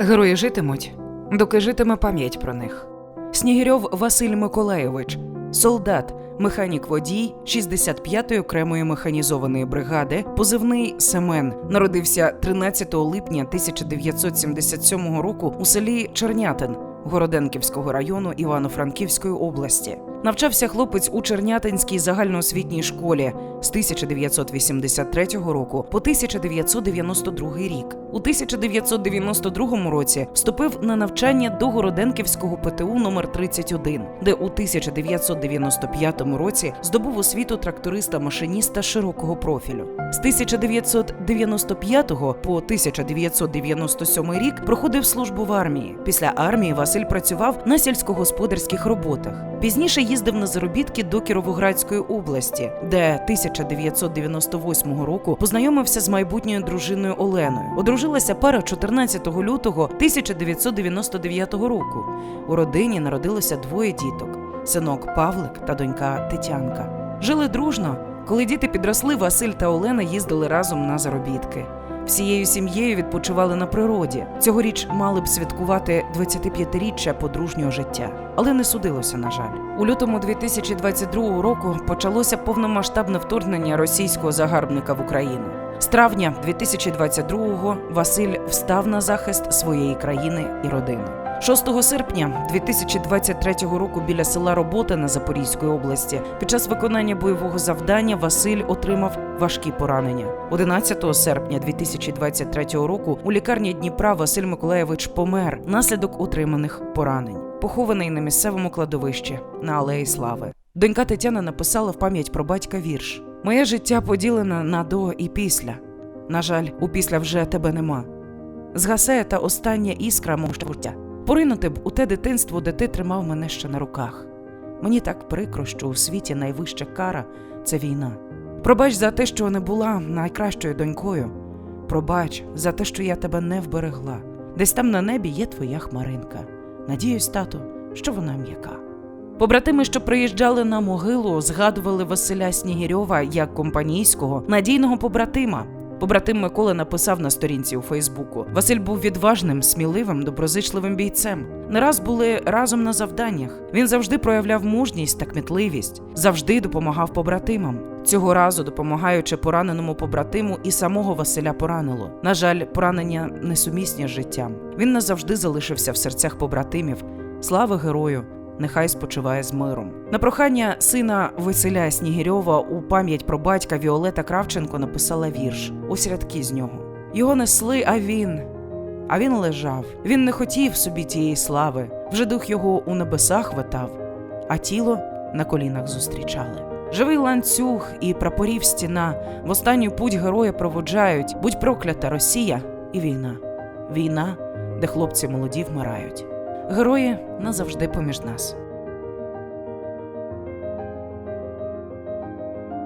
Герої житимуть, доки житиме пам'ять про них. Снігирьов Василь Миколаєвич, солдат, механік водій 65-ї окремої механізованої бригади, позивний Семен, народився 13 липня 1977 року у селі Чернятин Городенківського району Івано-Франківської області. Навчався хлопець у Чернятинській загальноосвітній школі з 1983 року по 1992 рік. У 1992 році вступив на навчання до Городенківського ПТУ номер 31, де у 1995 році здобув освіту тракториста-машиніста широкого профілю. З 1995 по 1997 рік проходив службу в армії. Після армії Василь працював на сільськогосподарських роботах. Пізніше їздив на заробітки до Кіровоградської області, де 1998 року познайомився з майбутньою дружиною Оленою. Одружилася пара 14 лютого 1999 року. У родині народилося двоє діток: синок Павлик та донька Тетянка. Жили дружно. Коли діти підросли, Василь та Олена їздили разом на заробітки. Всією сім'єю відпочивали на природі. Цьогоріч мали б святкувати 25-річчя подружнього життя, але не судилося, на жаль. У лютому 2022 року почалося повномасштабне вторгнення російського загарбника в Україну. З травня 2022-го Василь встав на захист своєї країни і родини. 6 серпня 2023 року біля села Робота Запорізької області під час виконання бойового завдання Василь отримав важкі поранення. 11 серпня 2023 року у лікарні Дніпра Василь Миколаєвич помер наслідок отриманих поранень, похований на місцевому кладовищі на Алеї Слави. Донька Тетяна написала в пам'ять про батька вірш: Моє життя поділене на до і після. На жаль, у після вже тебе нема. Згасає та остання іскра мого життя. Поринути б у те дитинство, де ти тримав мене ще на руках. Мені так прикро, що у світі найвища кара це війна. Пробач за те, що не була найкращою донькою. Пробач за те, що я тебе не вберегла. Десь там на небі є твоя хмаринка. Надіюсь, тату, що вона м'яка. Побратими, що приїжджали на могилу, згадували Василя Снігірьова як компанійського надійного побратима. Побратим Микола написав на сторінці у Фейсбуку: Василь був відважним, сміливим, доброзичливим бійцем. Не раз були разом на завданнях. Він завжди проявляв мужність та кмітливість, завжди допомагав побратимам. Цього разу, допомагаючи пораненому побратиму, і самого Василя поранило. На жаль, поранення несумісні з життям. Він назавжди залишився в серцях побратимів. Слава герою! Нехай спочиває з миром. На прохання сина Василя Снігирьова у пам'ять про батька Віолета Кравченко написала вірш. Ось рядки з нього. Його несли, а він. А він лежав. Він не хотів собі тієї слави. Вже дух його у небесах витав, а тіло на колінах зустрічали. Живий ланцюг і прапорів стіна в останню путь героя проводжають. Будь проклята Росія і війна. Війна, де хлопці молоді вмирають. Герої назавжди поміж нас.